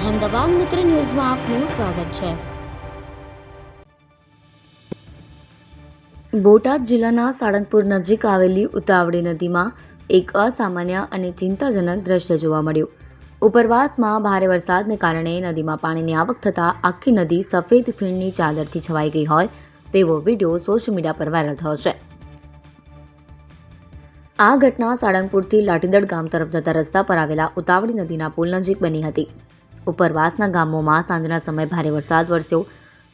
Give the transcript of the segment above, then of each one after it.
અહેમદાબાદ મિત્ર ન્યૂઝમાં આપનું સ્વાગત છે. બોટાદ જિલ્લાના સાળંગપુર નજીક આવેલી ઉતાવળી નદીમાં એક અસામાન્ય અને ચિંતાજનક દ્રશ્ય જોવા મળ્યું. ઉપરવાસમાં ભારે વરસાદને કારણે નદીમાં પાણીની આવક થતાં આખી નદી સફેદ ફીણની ચાદરથી છવાઈ ગઈ હોય તેવો વીડિયો સોશિયલ મીડિયા પર વાયરલ થયો છે. આ ઘટના સાળંગપુરથી લાઠીદળ ગામ તરફ જતા રસ્તા પર આવેલા ઉતાવળી નદીના પુલ નજીક બની હતી. ઉપરવાસના ગામોમાં સાંજના સમયે ભારે વરસાદ વરસ્યો.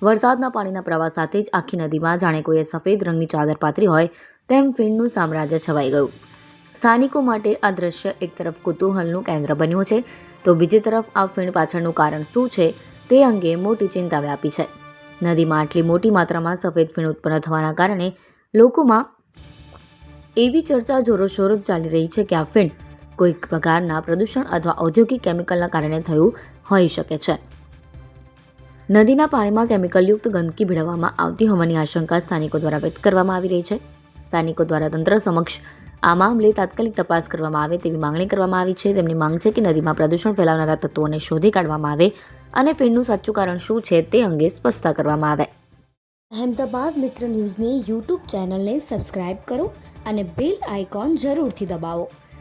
વરસાદના પાણીના પ્રવાહ સાથે જ આખી નદીમાં જાણે કોઈએ સફેદ રંગની ચાદર પાથરી હોય તેમ ફીણનું સામ્રાજ્ય છવાઈ ગયું. સ્થાનિકો માટે આ દ્રશ્ય એક તરફ કુતૂહલનું કેન્દ્ર બન્યું છે, તો બીજી તરફ આ ફીણ પાછળનું કારણ શું છે તે અંગે મોટી ચિંતા વ્યાપી છે. નદીમાં આટલી મોટી માત્રામાં સફેદ ફીણ ઉત્પન્ન થવાના કારણે લોકોમાં એવી ચર્ચા જોરોશોરો ચાલી રહી છે કે આ ફીણ કોઈક પ્રકારના પ્રદૂષણ અથવા ઔદ્યોગિક કેમિકલના કારણે થયું હોઈ શકે છે. નદીના પાણીમાં કેમિકલયુક્ત ગંદકી ભેળવવામાં આવતી હોવાની આશંકા સ્થાનિકો દ્વારા વ્યક્ત કરવામાં આવી રહી છે. સ્થાનિકો દ્વારા તંત્ર સમક્ષ આ મામલે તાત્કાલિક તપાસ કરવામાં આવે તેવી માંગણી કરવામાં આવી છે. તેમની માંગ છે કે નદીમાં પ્રદૂષણ ફેલાવનારા તત્વોને શોધી કાઢવામાં આવે અને ફીણનું સાચું કારણ શું છે તે અંગે સ્પષ્ટતા કરવામાં આવે. અહેમદાબાદ મિત્ર ન્યૂઝની યુટ્યુબ ચેનલને સબસ્ક્રાઇબ કરો અને બેલ આઇકોન જરૂરથી દબાવો.